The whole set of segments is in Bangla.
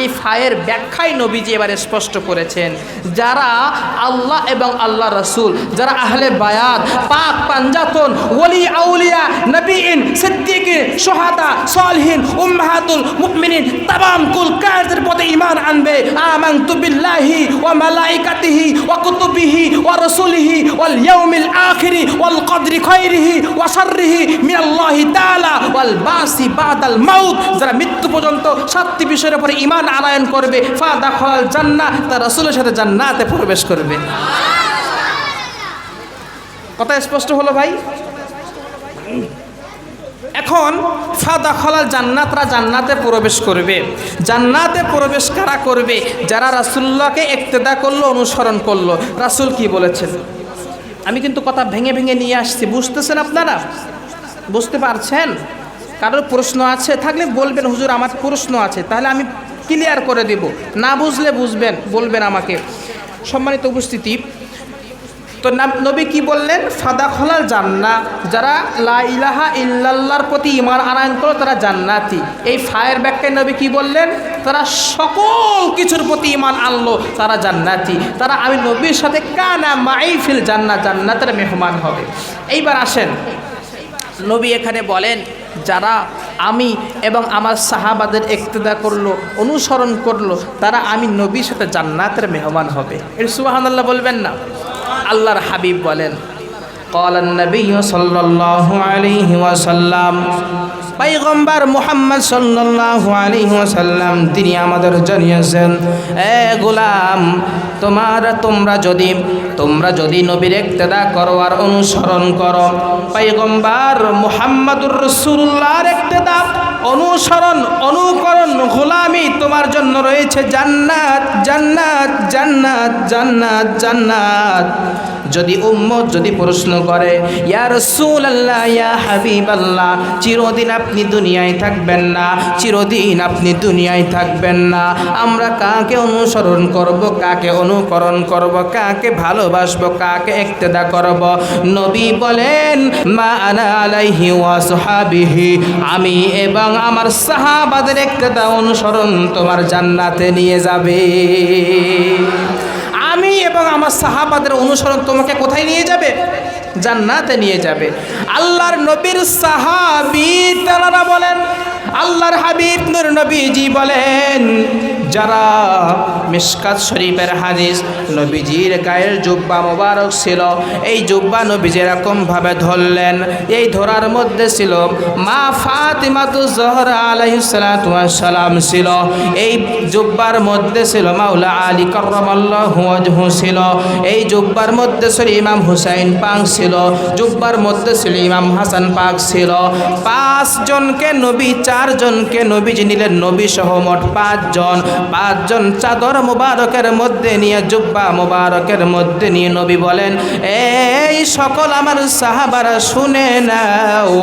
এই ফায়ের ব্যাখ্যাই নবীজি এবারে স্পষ্ট করেছেন। যারা আল্লাহ এবং আল্লাহ রসুল, যারা আহলে বায়াত, পাক, পাঞ্জাতন, ওলি, আউলিয়া, নবীন, সিদ্দিকিন, সোহাদা, সলহীন, উম্মাহাতুল মুকমিনিন তামাম কুল কায়দের পথে ঈমান আনবে। আমাং তুবিল্লাহি ওয়া মালাইকাতিহি ওয়া কুতুবিহি ওয়া রাসূলিহি ওয়াল ইয়াউমিল আখিরি ওয়াল কদরি খাইরিহি ওয়া শাররিহি মিনাল্লাহি তাআলা ওয়াল বাসি বাদাল মাউত। যারা মৃত্যু পর্যন্ত সাতটি বিষয়ের উপরে ঈমান আনয়ন করবে, ফা দাখাল জান্নাহ, তার রাসূলের সাথে জান্নাতে প্রবেশ করবে। কথা স্পষ্ট হলো ভাই? এখন ফাদা খলাল জান্নাতরা জান্নাতে প্রবেশ করবে। জান্নাতে প্রবেশ কারা করবে? যারা রাসুল্লাহকে একতেদা করল, অনুসরণ করল। রাসুল কি বলেছেন? আমি কিন্তু কথা ভেঙে ভেঙে নিয়ে আসছি, বুঝতেছেন আপনারা? বুঝতে পারছেন? কারোর প্রশ্ন আছে, থাকলে বলবেন, হুজুর, আমার প্রশ্ন আছে। তাহলে আমি ক্লিয়ার করে দেব। না বুঝলে বুঝবেন, বলবেন আমাকে। সম্মানিত উপস্থিতি, তো নবী কি বললেন? ফাদা খলাল জান্না, যারা লা ইলাহা ইল্লাল্লাহর প্রতি ইমান আনায়ন করো তারা জান্নাতি। এই ফায়ের ব্যাখ্যায় নবী কি বললেন? তারা সকল কিছুর প্রতি ইমান আনলো, তারা জান্নাতি। তারা, আমি নবীর সাথে কানা মাইফিল জান্না জান্নাতের মেহমান হবে। এইবার আসেন। নবী এখানে বলেন যারা আমি এবং আমার সাহাবাদের একতেদা করল, অনুসরণ করল, তারা আমি নবীর সাথে জান্নাতের মেহমান হবে। এর সুবাহান আল্লাহ বলবেন না। আল্লাহর হাবিব বলেন। قال النبي صلى الله عليه وسلم পাইগম্বার মুহাম্মদ সাল্লাল্লাহু আলাইহি ওয়াসাল্লাম তিনি আমাদের জানিয়েছেন এ গোলাম তোমার তোমরা যদি তোমরা যদি নবীর ইক্তেদা করো আর অনুসরণ করো পাইগম্বার মুহাম্মদুর রাসূলুল্লাহর ইক্তেদা অনুসরণ, অনুকরণ, গোলামি তোমার জন্য রয়েছে। জান্নাত জান্নাত জান্নাত জান্নাত জান্নাত। যদি উম্মত যদি প্রশ্ন করে, ইয়া রাসূলুল্লাহ, ইয়া হাবিবাল্লাহ, চিরদিন আপনি দুনিয়ায় থাকবেন না, চিরদিন আপনি দুনিয়ায় থাকবেন না। আমরা কাকে অনুসরণ করব, কাকে অনুকরণ করব, কাকে ভালোবাসবো, কাকে ইক্তেদা করব? নবী বলেন, মা আনা আলাইহি ওয়া সাহাবিহি আমি এবং আমার সাহাবাদের একটা অনুসরণ তোমার জান্নাতে নিয়ে যাবে। আমি এবং আমার সাহাবাদের অনুসরণ তোমাকে কোথায় নিয়ে যাবে? জান্নাতে নিয়ে যাবে। আল্লাহর নবীর সাহাবি তারা বলেন, আল্লাহর হাবিব নবীজি বলেন যারা মিসকাত শরীফের হাদিস, নবীজির গায়ের জুব্বা মোবারক ছিল, এই জুব্বা নবীজি এরকমভাবে ধরলেন। এই ধরার মধ্যে ছিল, মা ফাতিমাতু জহরা আলাইহিসসালাম ছিল। এই জুব্বার মধ্যে ছিল মাওলা আলী কররামাল্লাহু ওয়াজহু ছিল। এই জুব্বার মধ্যে ছিল ইমাম হুসাইন পাক ছিল। জুব্বার মধ্যে ছিল ইমাম হাসান পাক ছিল। পাঁচজনকে নবী, চারজনকে নবীজি নিলেন। নবী সহ মোট পাঁচজন। পাঁচজন চাদর মুবারকের মধ্যে নিয়ে, জুব্বা মুবারকের মধ্যে নিয়ে নবী বলেন, এই সকল আমার সাহাবারা শুনে নাও,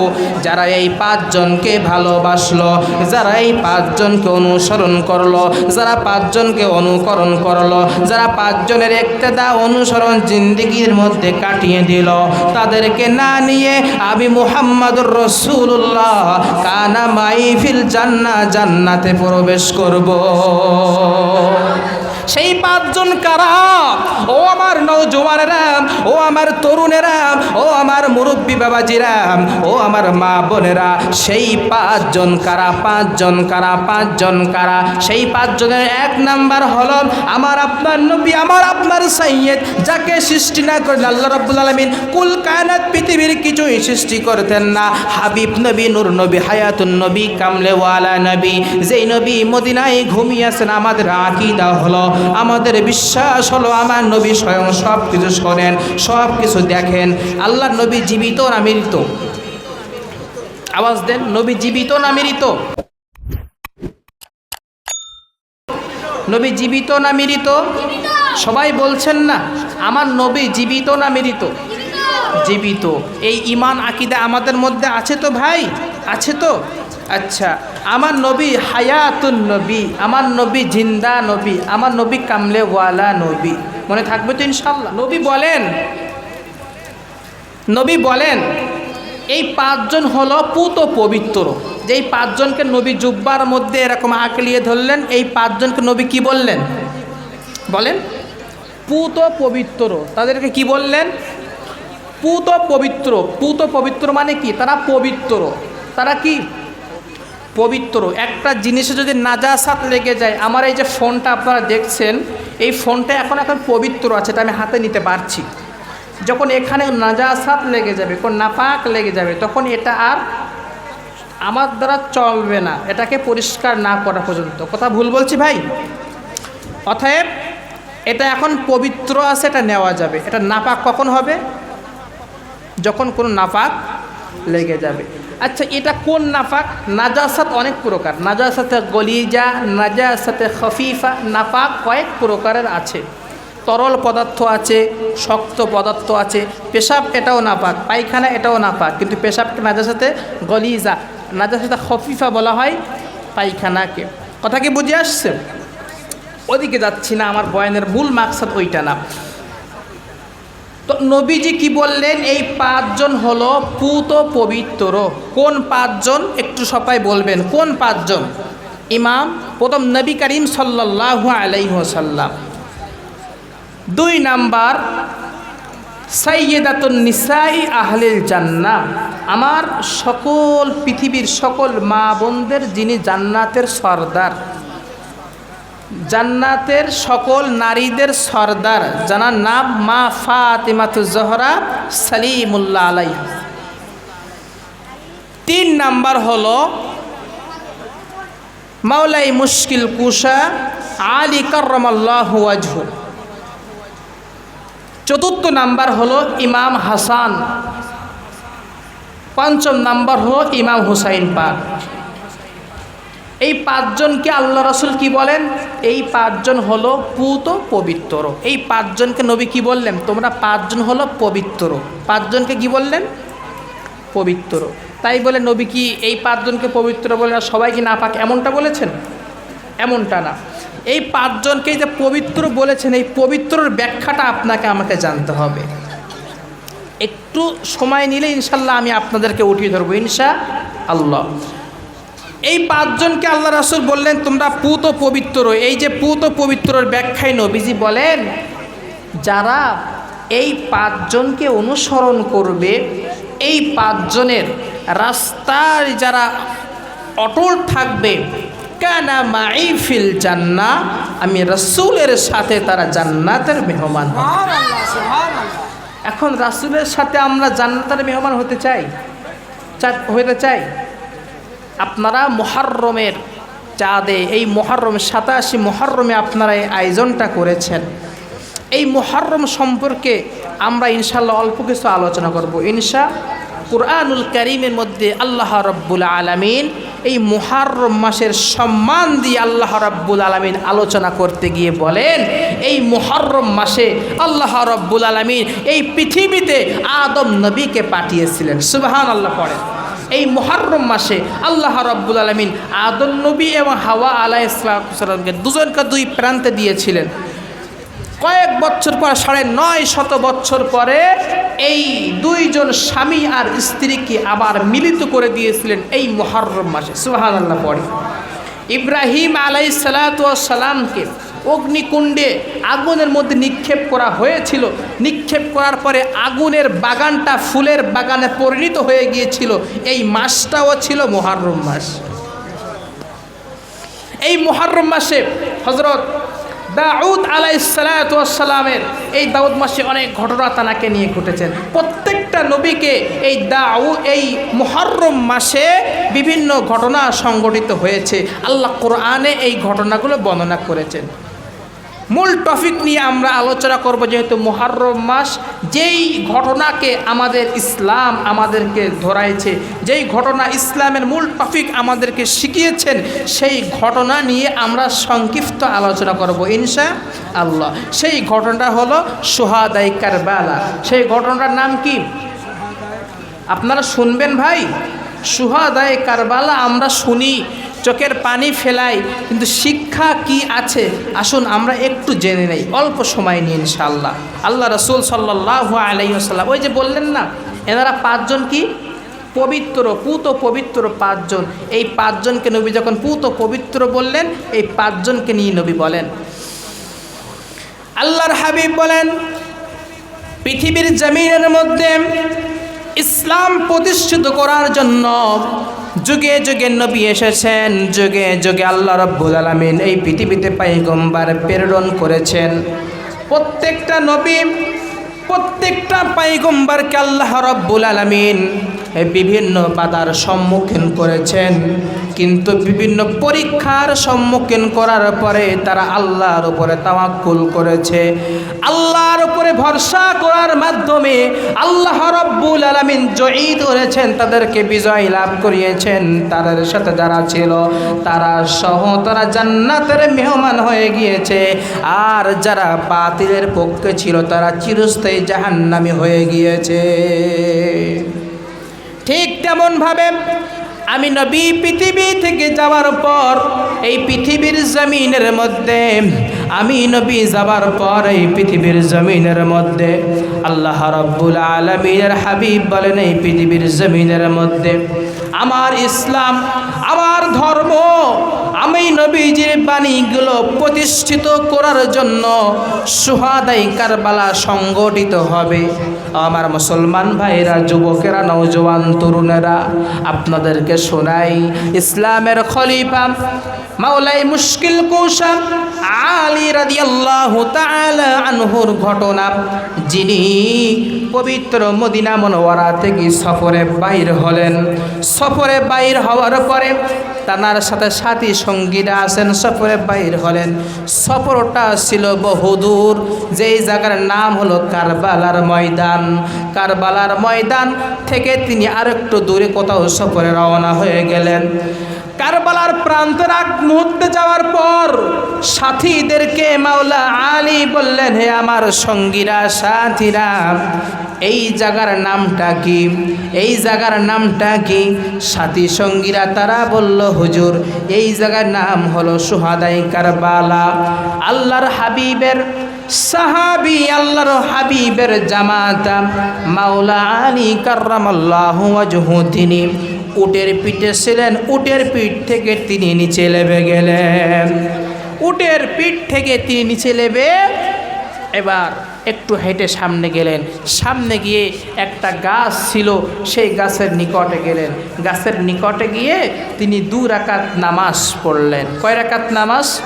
যারা এই পাঁচজনকে ভালোবাসলো, যারা এই পাঁচজনকে অনুসরণ করল, যারা পাঁচজনকে অনুকরণ করল, যারা পাঁচজনের একতেদা অনুসরণ জিন্দিগির মধ্যে কাটিয়ে দিল, তাদেরকে না নিয়ে আমি মুহাম্মদুর রসুল্লাহ কানা মাইফিল জান্না জান্নাতে প্রবেশ করব। 哦 সেই পাঁচজন কারা? ও আমার নৌজওয়ানেরা ও আমার তরুণেরা, ও আমার মুরব্বী বাবাজিরা, ও আমার মা বোনেরা, সেই পাঁচজন কারা পাঁচজন কারা পাঁচজন কারা? সেই পাঁচজনের এক নাম্বার হলো আমার আপনার নবী, আমার আপনার সাইয়েদ, যাকে সৃষ্টি না করেন আল্লাহ রাব্বুল আলামিন। কুল কায়নাত, পৃথিবীর কিছুই সৃষ্টি করতেন না। হাবিব নবী, নূর নবী, হায়াতুন নবী কামলেওয়ালা নবী। যেই নবী মদিনায় ঘুমিয়েছেন আমাদের আকিদা হলো আমাদের বিশ্বাস হলো আমার নবী স্বয়ং সব কিছু শোনেন, সব কিছু দেখেন। আল্লাহ নবী জীবিত না মৃত? আওয়াজ দেন, নবী জীবিত না মৃত? নবী জীবিত না মৃত? সবাই বলছেন না, আমার নবী জীবিত না মৃত? জীবিত। এই ইমান আকিদা আমাদের মধ্যে আছে তো ভাই? আছে তো? আচ্ছা আমার নবী হায়াতুন নবী, আমার নবী জিন্দা নবী, আমার নবী কামলেওয়ালা নবী। মনে থাকবে তো ইনশাল্লাহ। নবী বলেন নবী বলেন, এই পাঁচজন হলো পুত পবিত্র। যেই পাঁচজনকে নবী জুব্বার মধ্যে এরকম আঁকলিয়ে ধরলেন, এই পাঁচজনকে নবী কি বললেন? বলেন, পুত পবিত্র। তাদেরকে কি বললেন? পুত পবিত্র। পুত পবিত্র মানে কি? তারা পবিত্র। তারা কি? পবিত্র। একটা জিনিসে যদি নাজাসাত লেগে যায়, আমার এই যে ফোনটা আপনারা দেখছেন, এই ফোনটা এখন এখন পবিত্র আছে, এটা আমি হাতে নিতে পারছি। যখন এখানে নাজাসাত লেগে যাবে কোন নাপাক লেগে যাবে, তখন এটা আর আমার দ্বারা চলবে না। এটাকে পরিষ্কার না করা পর্যন্ত। কথা ভুল বলছি ভাই? অতএব, এটা এখন পবিত্র আছে, এটা নেওয়া যাবে। এটা নাপাক কখন হবে? যখন কোনো নাপাক লেগে যাবে। আচ্ছা এটা কোন নাফাক? নাজাসাত অনেক প্রকার। নাজাসাতে গলিজা, নাজাসাতে খফিফা, নাফাক কয়েক প্রকারের আছে। তরল পদার্থ আছে, শক্ত পদার্থ আছে। পেশাব এটাও নাপাক পায়খানা এটাও নাপাক কিন্তু পেশাবকে নাজাসাতে গলিজা, নাজাসাতে খফিফা বলা হয় পায়খানাকে। কথা কি বুঝে আসছে? ওদিকে যাচ্ছি না, আমার বয়ানের মূল মাকসাদ ওইটা না। তো নবীজি কি বললেন? এই পাঁচজন হলো পুত পবিত্র। কোন পাঁচজন? একটু সবাই বলবেন, কোন পাঁচজন? ইমাম, প্রথম নবী করিম সাল্লাহু আলাইসাল্লাম দুই নাম্বার সাইয়েদাতুন নিসাই আহলিল জান্না আমার সকল পৃথিবীর সকল মা বোনদের যিনি জান্নাতের সর্দার জান্নাতের সকল নারীদের সর্দার জানার নাম মা ফাতিমাতু জহরা সালিমুল্লাহ আলাই তিন নাম্বার হল মাওলাই মুশকিল কুশা আলী করমাল্লাহ চতুর্থ নাম্বার হলো ইমাম হাসান। পঞ্চম নাম্বার হলো ইমাম হুসাইন পাক। এই পাঁচজনকে আল্লাহ রসুল কি বলেন? এই পাঁচজন হলো পুত পবিত্র। এই পাঁচজনকে নবী কি বললেন? তোমরা পাঁচজন হলো পবিত্র। পাঁচজনকে কি বললেন? পবিত্র। তাই বলে নবী কি এই পাঁচজনকে পবিত্র বলে সবাই কি না পাক এমনটা বলেছেন? এমনটা না। এই পাঁচজনকে যে পবিত্র বলেছেন, এই পবিত্রর ব্যাখ্যাটা আপনাকে আমাকে জানতে হবে। একটু সময় নিলে ইনশাল্লাহ আমি আপনাদেরকে উঠিয়ে ধরবো ইনশা আল্লাহ এই পাঁচজনকে আল্লাহ রাসুল বললেন তোমরা পুত পবিত্র। এই যে পুত পবিত্রর ব্যাখ্যায় নবীজি বলেন যারা এই পাঁচজনকে অনুসরণ করবে এই পাঁচজনের রাস্তার যারা অটল থাকবে কানা মাই ফিল জান্না আমি রসুলের সাথে তারা জান্নাতের মেহমান এখন রাসুলের সাথে আমরা জান্নাতের মেহমান হতে চাই হতে চাই? আপনারা মহারমের চাঁদে, এই মহারম সাতাশি মহারমে আপনারা এই আয়োজনটা করেছেন। এই মহারম সম্পর্কে আমরা ইনশাল্লাহ অল্প কিছু আলোচনা করব। ইনশা, কুরআনুল করিমের মধ্যে আল্লাহ রব্বুল আলমিন এই মুহাররম মাসের সম্মান দিয়ে আল্লাহ রব্বুল আলমিন আলোচনা করতে গিয়ে বলেন, এই মুহররম মাসে আল্লাহ রব্বুল আলমিন এই পৃথিবীতে আদম নবীকে পাঠিয়েছিলেন। সুবাহান আল্লাহ পড়েন। এই মহারম মাসে আল্লাহ রব্বুল আলমিন আদম নবী এবং হাওয়া আলাহ ইসলামকে দুজনকে দুই প্রান্তে দিয়েছিলেন। কয়েক বছর পর, সাড়ে নয় শত বছর পরে এই দুইজন স্বামী আর স্ত্রীকে আবার মিলিত করে দিয়েছিলেন এই মহরম মাসে। সুহান আল্লাহ পরে ইব্রাহিম আলাই সালাতামকে অগ্নিকুণ্ডে আগুনের মধ্যে নিক্ষেপ করা হয়েছিল। নিক্ষেপ করার পরে আগুনের বাগানটা ফুলের বাগানে পরিণত হয়ে গিয়েছিল। এই মাসটাও ছিল মহারম মাস। এই মহারম মাসে হজরত দাউদ আলাইসালামের এই দাউদ মাসে অনেক ঘটনা তানাকে নিয়ে ঘটেছেন প্রত্যেকটা নবীকে এই দাউ, এই মহরম মাসে বিভিন্ন ঘটনা সংগঠিত হয়েছে। আল্লাহ কোরআনে এই ঘটনাগুলো বর্ণনা করেছেন। মূল টপিক নিয়ে আমরা আলোচনা করব যেহেতু মহারম মাস, যেই ঘটনাকে আমাদের ইসলাম আমাদেরকে ধরাইছে, যেই ঘটনা ইসলামের মূল টপিক আমাদেরকে শিখিয়েছেন, সেই ঘটনা নিয়ে আমরা সংক্ষিপ্ত আলোচনা করব ইনশা আল্লাহ সেই ঘটনাটা হলো সোহাদাই কারবালা। সেই ঘটনাটার নাম কি? আপনারা শুনবেন ভাই? সুহাদায় কারবালা আমরা শুনি চোখের পানি ফেলাই, কিন্তু শিক্ষা কি আছে? আসুন আমরা একটু জেনে নেই, অল্প সময় নিয়ে ইনশাআল্লাহ। আল্লাহ রসুল সাল্লাহ আলাইসাল্লাম ওই যে বললেন না, এনারা পাঁচজন কি? পবিত্র, পুত পবিত্র পাঁচজন। এই পাঁচজনকে নবী যখন পুত পবিত্র বললেন, এই পাঁচজনকে নিয়ে নবী বলেন। আল্লাহর হাবিব বলেন, পৃথিবীর জমিনের মধ্যে ইসলাম প্রতিষ্ঠিত করার জন্য যুগে যুগে নবী এসেছেন, যুগে যুগে আল্লাহ রব্বুল আলমিন এই পৃথিবীতে পাইগম্বার প্রেরণ করেছেন। প্রত্যেকটা নবী, প্রত্যেকটা পাইগম্বারকে আল্লাহ রব্বুল আলমিন বিভিন্ন বাধার সম্মুখীন করেছেন। কিন্তু বিভিন্ন পরীক্ষার সম্মুখীন করার পরে তারা আল্লাহর উপরে তাওয়াক্কুল করেছে। আল্লাহর উপরে ভরসা করার মাধ্যমে আল্লাহ রব্বুল আলমিন জয়ী করেছেন তাদেরকে বিজয় লাভ করিয়েছেন। তাদের সাথে যারা ছিল, তারা সহ তারা জান্নাতের মেহমান হয়ে গিয়েছে। আর যারা বাতিলের পক্ষে ছিল, তারা চিরস্থায়ী জাহান্নামি হয়ে গিয়েছে। তেমনভাবে আমি নবী পৃথিবী থেকে যাওয়ার পর এই পৃথিবীর জমিনের মধ্যে, আমি নবী যাবার পর এই পৃথিবীর জমিনের মধ্যে, আল্লাহ রব্বুল আলমিনের হাবিব বলেন এই পৃথিবীর জমিনের মধ্যে, আমার ইসলাম, আমার ধর্ম আমি নবীজির বাণীগুলো প্রতিষ্ঠিত করার জন্য সুহাদাই কারবালা সংগঠিত হবে। আমার মুসলমান ভাইরা, যুবকেরা নৌজওয়ান তরুণেরা, আপনাদেরকে শোনাই। ইসলামের খলিফা মাওলাই মুশকিল কৌশা আলী রাদিয়াল্লাহু তাআলা আনহুর ঘটনা। যিনি পবিত্র মদিনা মনোয়ারা থেকে সফরে বাইর হলেন। সফরে বাইর হওয়ার পরে তানার সাথে সাথী সঙ্গীরা আছেন, সফরে বাইর হলেন। সফরটা ছিল বহুদূর যেই জায়গার নাম হলো কারবালার ময়দান। কারবালার ময়দান থেকে তিনি আরেকটু দূরে কোথাও সফরে রওনা হয়ে গেলেন। কারবালার প্রান্তের আগ মুহূর্তে যাওয়ার পর সাথীদেরকে মাওলা আলী বললেন, হে আমার সঙ্গীরা, সাথীরা, এই জায়গার নামটা কি? এই জায়গার নামটা কি? সাথী সঙ্গীরা তারা বলল, হুজুর, এই জায়গার নাম হলো সুহাদাই কারবালা। আল্লাহর হাবিবের সাহাবি, আল্লাহর হাবিবের জামাতা মাওলা আলী কার্রামাল্লাহু ওয়াজহু, তিনি উটের পিঠে ছিলেন, উটের পিঠ থেকে তিনি নিচে লেবে গেলেন। উটের পিঠ থেকে তিনি নিচে লেবে, এবার একটু হেঁটে সামনে গেলেন। সামনে গিয়ে একটা গাছ ছিল, সেই গাছের নিকটে গেলেন। গাছের নিকটে গিয়ে তিনি দু রাকাত নামাজ পড়লেন। কয় রাকাত নামাজ?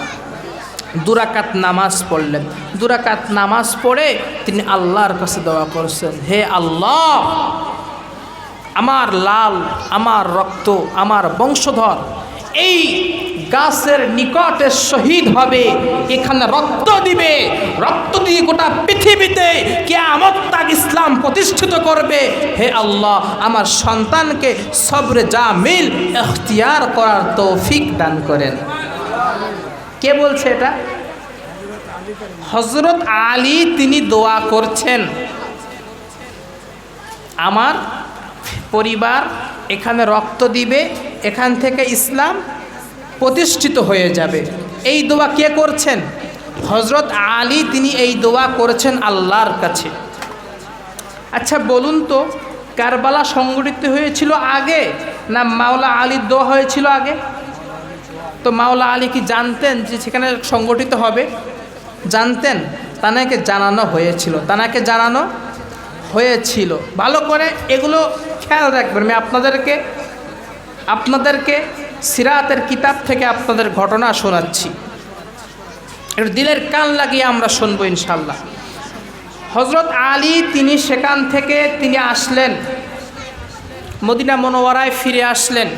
দুরাকাত নামাজ পড়লেন। দুরাকাত নামাজ পড়ে তিনি আল্লাহর কাছে দোয়া করছেন, হে আল্লাহ আমার লাল, আমার রক্ত, আমার বংশধর, এই গাছের নিকটে শহীদ হবে, এখানে রক্ত দিবে, রক্ত দিয়ে গোটা পৃথিবীতে কেয়ামত তাক ইসলাম প্রতিষ্ঠিত করবে। হে আল্লাহ, আমার সন্তানকে সবরে যা মিল এখতিয়ার করার তৌফিক দান করেন। কে বলছে এটা? হজরত আলী তিনি দোয়া করছেন। আমার পরিবার এখানে রক্ত দিবে, এখান থেকে ইসলাম প্রতিষ্ঠিত হয়ে যাবে। এই দোয়া কে করছেন? হজরত আলী, তিনি এই দোয়া করেছেন আল্লাহর কাছে। আচ্ছা বলুন তো, কারবালা সংগঠিত হয়েছিল আগে না মাওলা আলীর দোয়া হয়েছিল আগে? তো মাওলা আলী কি জানতেন যে সেখানে সংগঠিত হবে? জানতেন, তানাকে জানানো হয়েছিল, তানাকে জানানো হয়েছিল। ভালো করে এগুলো খেয়াল রাখবেন, আমি আপনাদেরকে আপনাদেরকে সিরাতের কিতাব থেকে আপনাদের ঘটনা শোনাচ্ছি। একটু দিলের কান লাগিয়ে আমরা শুনব ইনশাল্লাহ হজরত আলী, তিনি সেখান থেকে তিনি আসলেন, মদিনা মনোয়ারায় ফিরে আসলেন।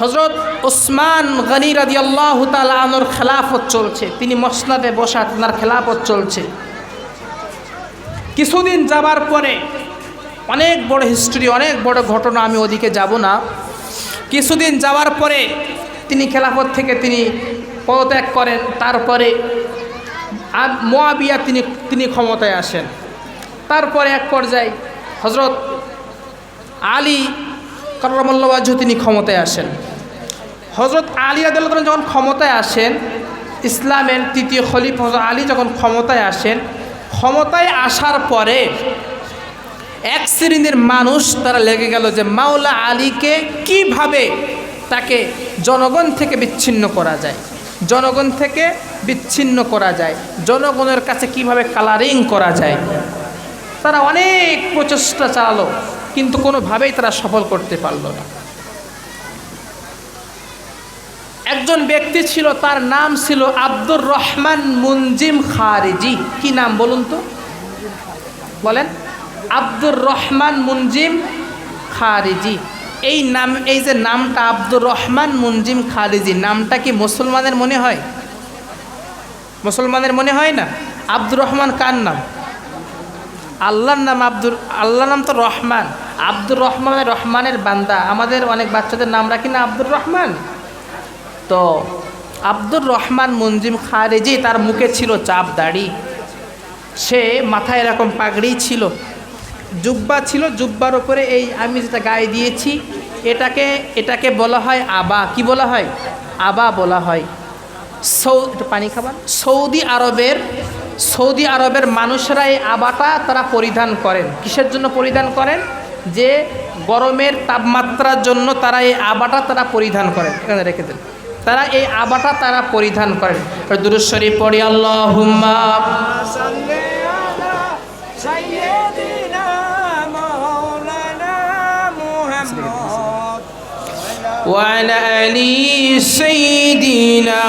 হজরত ওসমান গনি রাজি আল্লাহ তালর খেলাফত চলছে, তিনি মসনাদে বসা, তার খেলাফত চলছে। কিছুদিন যাবার পরে অনেক বড় হিস্ট্রি অনেক বড় ঘটনা আমি ওদিকে যাব না। কিছুদিন যাওয়ার পরে তিনি খেলাফত থেকে তিনি পদত্যাগ করেন, তারপরে মোয়াবিয়া তিনি তিনি ক্ষমতায় আসেন। তারপরে এক পর্যায়ে হজরত আলী করমল্লাবাজ তিনি ক্ষমতায় আসেন। হজরত আলী আদালত যখন ক্ষমতায় আসেন, ইসলামের তৃতীয় খলিফ হজরত আলী যখন ক্ষমতায় আসেন, ক্ষমতায় আসার পরে এক শ্রেণির মানুষ তারা লেগে গেল যে মাওলা আলীকে কীভাবে তাকে জনগণ থেকে বিচ্ছিন্ন করা যায়? জনগণ থেকে বিচ্ছিন্ন করা যায়। জনগণের কাছে কীভাবে কালারিং করা যায়? তারা অনেক প্রচেষ্টা চালালো, কিন্তু কোনোভাবেই তারা সফল করতে পারল না। একজন ব্যক্তি ছিল, তার নাম ছিল আব্দুর রহমান মুনজিম খারিজি। কি নাম বলুন তো? বলেন। আব্দুর রহমান মুনজিম খারিজি। এই নাম, এই যে নামটা আব্দুর রহমান মুনজিম খারিজি, নামটা কি মুসলমানের মনে হয়? মুসলমানের মনে হয় না? আব্দুর রহমান কার নাম? আল্লাহর নাম আব্দুর, আল্লাহর নাম তো রহমান। আব্দুর রহমানের রহমানের বান্দা। আমাদের অনেক বাচ্চাদের নাম রাখি না আব্দুর রহমান। তো আব্দুর রহমান মুনজিম খারেজি তার মুখে ছিল চাপ দাড়ি। সে মাথায় এরকম পাগড়ি ছিল। জুব্বা ছিল, জুব্বার ওপরে এই আমি যেটা গায়ে দিয়েছি, এটাকে এটাকে বলা হয় আবা। কি বলা হয়? আবা বলা হয়। সৌ পানি খাবার। সৌদি আরবের সৌদি আরবের মানুষরা এই আবাটা তারা পরিধান করেন। কিসের জন্য পরিধান করেন? যে গরমের তাপমাত্রার জন্য তারা এই আবাটা তারা পরিধান করেন। এখানে রেখে দেন। তারা এই আবাটা তারা পরিধান করেন। দুরুশ্বরী পড়ি আল্লাহ وعلى آل سيدنا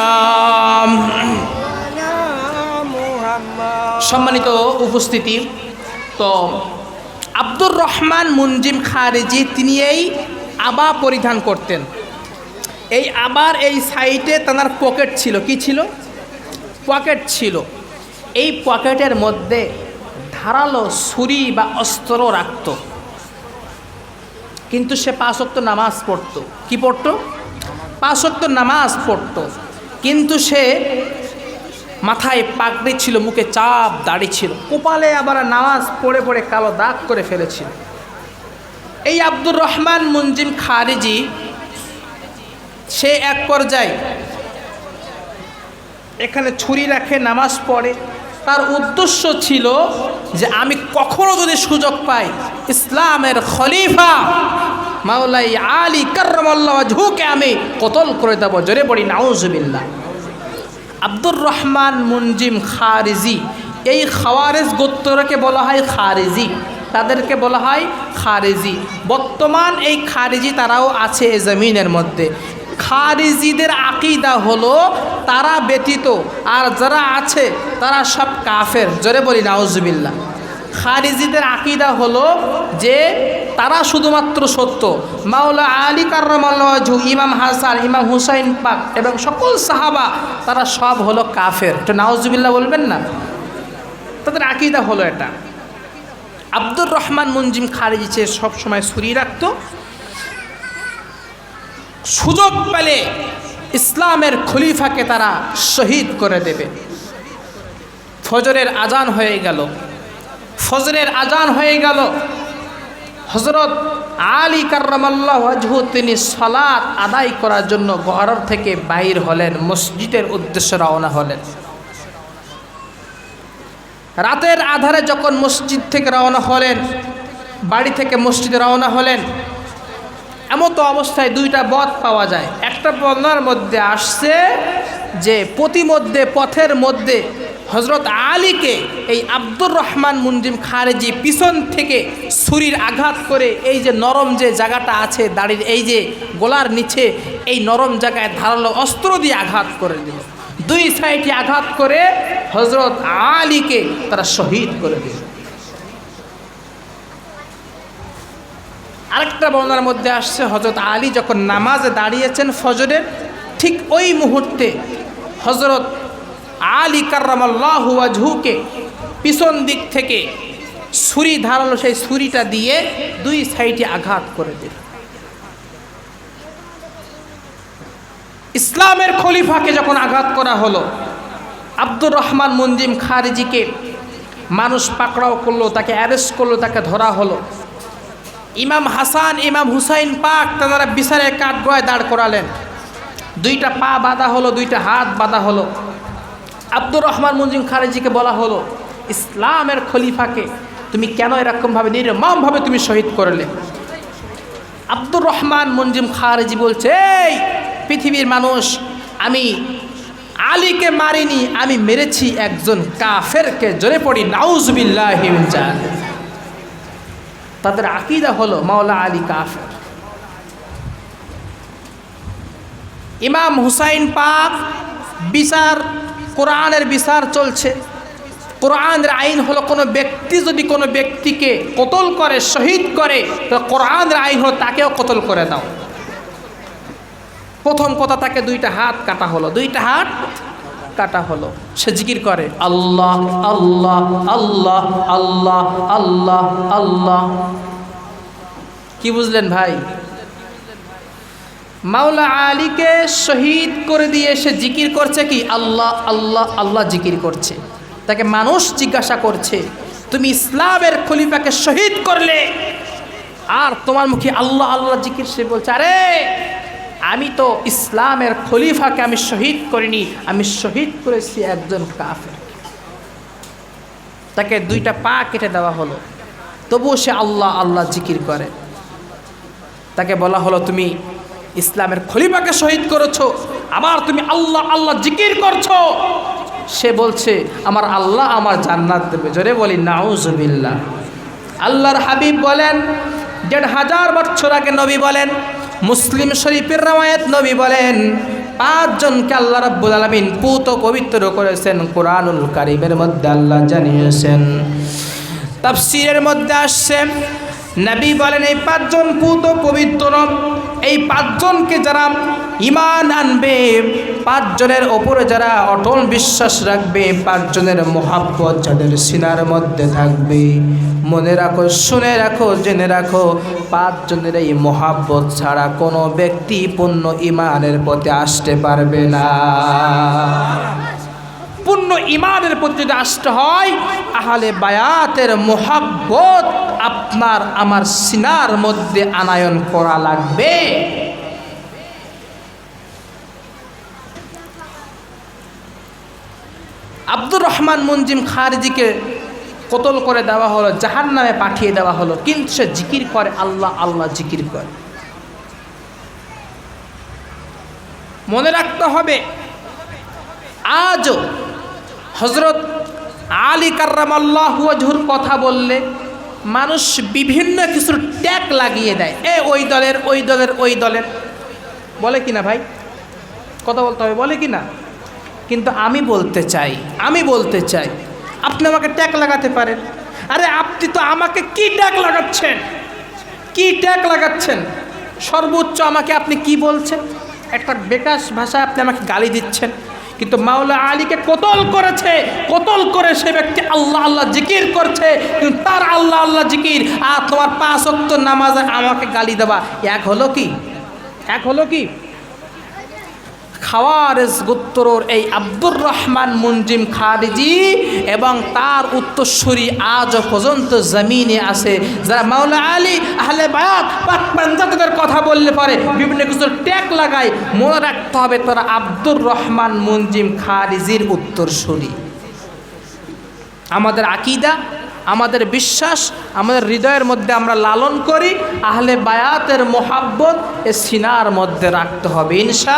مولانا محمد সম্মানিত উপস্থিতি তো আব্দুর রহমান মুনজিম খারেজি তিনি এই আবা পরিধান করতেন এই আবার এই সাইডে তার পকেট ছিল কি ছিল পকেট ছিল এই পকেটের মধ্যে ধারালো ছুরি বা অস্ত্র রাখত কিন্তু সে পাঁচক্ত নামাজ পড়তো। কি পড়তো? পাঁচক্ত নামাজ পড়তো। কিন্তু সে মাথায় পাগড়ি ছিল, মুখে চাপ, দাড়ি ছিল। কপালে আবার নামাজ পড়ে পড়ে কালো দাগ করে ফেলেছিল। এই আব্দুর রহমান মুনজিম খারিজি, সে এক পর্যায়ে এখানে ছুরি রাখে, নামাজ পড়ে। তার উদ্দেশ্য ছিল যে, আমি কখনো যদি সুযোগ পাই ইসলামের খলিফা মাওলাই আলী কার্রমাল্লাহ ঝুঁকে আমি কতল করে দেবো? জোরে পড়ি নাউজবিল্লা আব্দুর রহমান মুনজিম খারিজি, এই খাওয়ারেজ গোত্রকে বলা হয় খারিজি। তাদেরকে বলা হয় খারিজি। বর্তমান এই খারিজি তারাও আছে এ জমিনের মধ্যে। খারিজিদের আকিদা হলো, তারা ব্যতীত আর যারা আছে, তারা সব কাফের। জোরে বলি নাউজবিল্লা খারিজিদের আকিদা হলো যে তারা শুধুমাত্র সত্য। মাওলা আলী কার্রমাল্লাহু ইমাম হাসান, ইমাম হুসাইন পাক এবং সকল সাহাবা, তারা সব হলো কাফের। তো নাউজবিল্লা বলবেন না? তাদের আকিদা হলো এটা। আব্দুর রহমান মুনজিম খারিজি সে সবসময় ছুরি রাখতো, সুযোগ পেলে ইসলামের খলিফাকে তারা শহীদ করে দেবে। ফজরের আজান হয়ে গেল। ফজরের আজান হয়ে গেল। হজরত আলী কার্রামাল্লাহ তিনি সালাত আদায় করার জন্য ঘর থেকে বাইর হলেন, মসজিদের উদ্দেশ্যে রওনা হলেন। রাতের আধারে যখন মসজিদ থেকে রওনা হলেন, বাড়ি থেকে মসজিদে রওনা হলেন এমন তো অবস্থায় দুইটা পথ পাওয়া যায়। একটা বন্যার মধ্যে আসছে যে প্রতিমধ্যে পথের মধ্যে হজরত আলীকে এই আব্দুর রহমান মুনজিম খারেজি পিছন থেকে ছুরির আঘাত করে এই যে নরম যে জায়গাটা আছে দাড়ির, এই যে গোলার নিচে এই নরম জায়গায় ধারালো অস্ত্র দিয়ে আঘাত করে দিল। দুই সাইডে আঘাত করে হজরত আলীকে তারা শহীদ করে দিল। আরেকটা বর্ণার মধ্যে আসছে হজরত আলী যখন নামাজে দাঁড়িয়েছেন ফজরের, ঠিক ওই মুহূর্তে হজরত আলী কার্রামাল্লাহু আজহুকে পিছন দিক থেকে ছুরি ধারালো সেই ছুরিটা দিয়ে দুই সাইডে আঘাত করে দিল। ইসলামের খলিফাকে যখন আঘাত করা হলো, আব্দুর রহমান মুনজিম খারিজিকে মানুষ পাকড়াও করল, তাকে অ্যারেস্ট করল, তাকে ধরা হলো। ইমাম হাসান, ইমাম হুসাইন পাক তারা বিচারে কাঠগড়ায় দাঁড় করালেন। দুইটা পা বাঁধা হলো, দুইটা হাত বাঁধা হলো। আব্দুর রহমান মুনজিম খারেজিকে বলা হলো, ইসলামের খলিফাকে তুমি কেন এরকমভাবে নির্মমভাবে তুমি শহীদ করলে? আব্দুর রহমান মঞ্জিম খারেজি বলছে, এই পৃথিবীর মানুষ, আমি আলীকে মারিনি, আমি মেরেছি একজন কাফেরকে, জোরে পড়ি, নাউজবিল্লাহ তাদের আকিদা হলো মাওলা আলী কাফের। ইমাম হুসাইন পাক বিচার কোরআনের বিচার চলছে। কোরআনের আইন হলো কোনো ব্যক্তি যদি কোনো ব্যক্তিকে কতল করে, শহীদ করে তো কোরআনের আইন হলো তাকেও কতল করে দাও। প্রথম কথা তাকে দুইটা হাত কাটা হলো। দুইটা হাত কাটা হলো। সে জিকির করে, আল্লাহ আল্লাহ আল্লাহ আল্লাহ আল্লাহ আল্লাহ। কি বুঝলেন ভাই? মাওলা আলীকে শহীদ করে দিয়ে সে জিকির করছে কি? আল্লাহ আল্লাহ আল্লাহ জিকির করছে। তাকে মানুষ জিজ্ঞাসা করছে, তুমি ইসলামের খলিফাকে শহীদ করলে? আর তোমার মুখে আল্লাহ আল্লাহ জিকির, সে বলছে, আরে, আমি তো ইসলামের খলিফাকে আমি শহীদ করিনি, আমি শহীদ করেছি একজন কাফের। তাকে দুইটা পা কেটে দেওয়া হলো। তবুও সে আল্লাহ আল্লাহ জিকির করে। তাকে বলা হলো, তুমি ইসলামের খলিফাকে শহীদ করেছ, আবার তুমি আল্লাহ আল্লাহ জিকির করছ। সে বলছে, আমার আল্লাহ আমার জান্নাত দেবে। জোরে বলি নাউজবিল্লা আল্লাহর হাবিব বলেন, দেড় হাজার বছর আগে নবী বলেন, মুসলিম শরীফের রামায়াত নবী বলেন, পাঁচজনকে আল্লাহ রাব্বুল আলমিন পুত পবিত্র করেছেন কোরআনুল কারিমের মধ্যে আল্লাহ জানিয়েছেন। তাফসিরের মধ্যে আসছে, নবী বলেন, এই পাঁচজন পুত পবিত্র এই পাঁচজনকে যারা ইমান আনবে, পাঁচজনের ওপরে যারা অটল বিশ্বাস রাখবে, পাঁচজনের মহাব্বত যাদের সিনার মধ্যে থাকবে। মনে রাখো, শুনে রাখো, জেনে রাখো, পাঁচজনের এই মহাব্বত ছাড়া কোনো ব্যক্তি পূর্ণ ইমানের পথে আসতে পারবে না। পূর্ণ ইমানের প্রতি যদি আসতে হয়, আহলে বায়াতের মোহাব্বত আপনার, আমার সিনার মধ্যে আনায়ন করা লাগবে। আব্দুর রহমান মুনজিম খারিজিকে কতল করে দেওয়া হলো জাহান নামে পাঠিয়ে দেওয়া হলো, কিন্তু সে জিকির করে, আল্লাহ আল্লাহ জিকির করে। মনে রাখতে হবে, আজও হজরত আলী কার্রামাল্লাহ ওয়াজহুর কথা বললে মানুষ বিভিন্ন কিছুর ট্যাগ লাগিয়ে দেয়। এ ওই দলের ওই দলের ওই দলের। বলে কি না ভাই? কথা বলতে হবে, বলে কি না কিন্তু আমি বলতে চাই, আমি বলতে চাই, আপনি আমাকে ট্যাগ লাগাতে পারেন? আরে আপনি তো আমাকে কি ট্যাগ লাগাচ্ছেন? কি ট্যাগ লাগাচ্ছেন? সর্বোচ্চ আমাকে আপনি কি বলছেন? একটা বেকাশ ভাষায় আপনি আমাকে গালি দিচ্ছেন। কিন্তু মাওলা আলীকে কতল করেছে, কতল করে সে ব্যক্তি আল্লাহ আল্লাহ জিকির করছে, কিন্তু তার আল্লাহ আল্লাহ জিকির আর তোমার পাঁচ অক্ত নামাজে আমাকে গালি দেবা। এক হলো কি? এক হলো কি? খাওয়ারেজ গোত্তরর এই আব্দুর রহমান মুনজিম খারিজি এবং তার উত্তরসূরি আজও পর্যন্ত জমিনে আছে। যারা মাওলা আলী, আহলে বায়াত, পাক কথা বললে পারে বিভিন্ন কিছু ট্যাগ লাগায়, মনে রাখতে হবে তারা আব্দুর রহমান মুনজিম খারিজির উত্তরসূরি। আমাদের আকিদা, আমাদের বিশ্বাস, আমাদের হৃদয়ের মধ্যে আমরা লালন করি, আহলে বায়াতের মোহাব্বত এ সিনার মধ্যে রাখতে হবে। ইনশা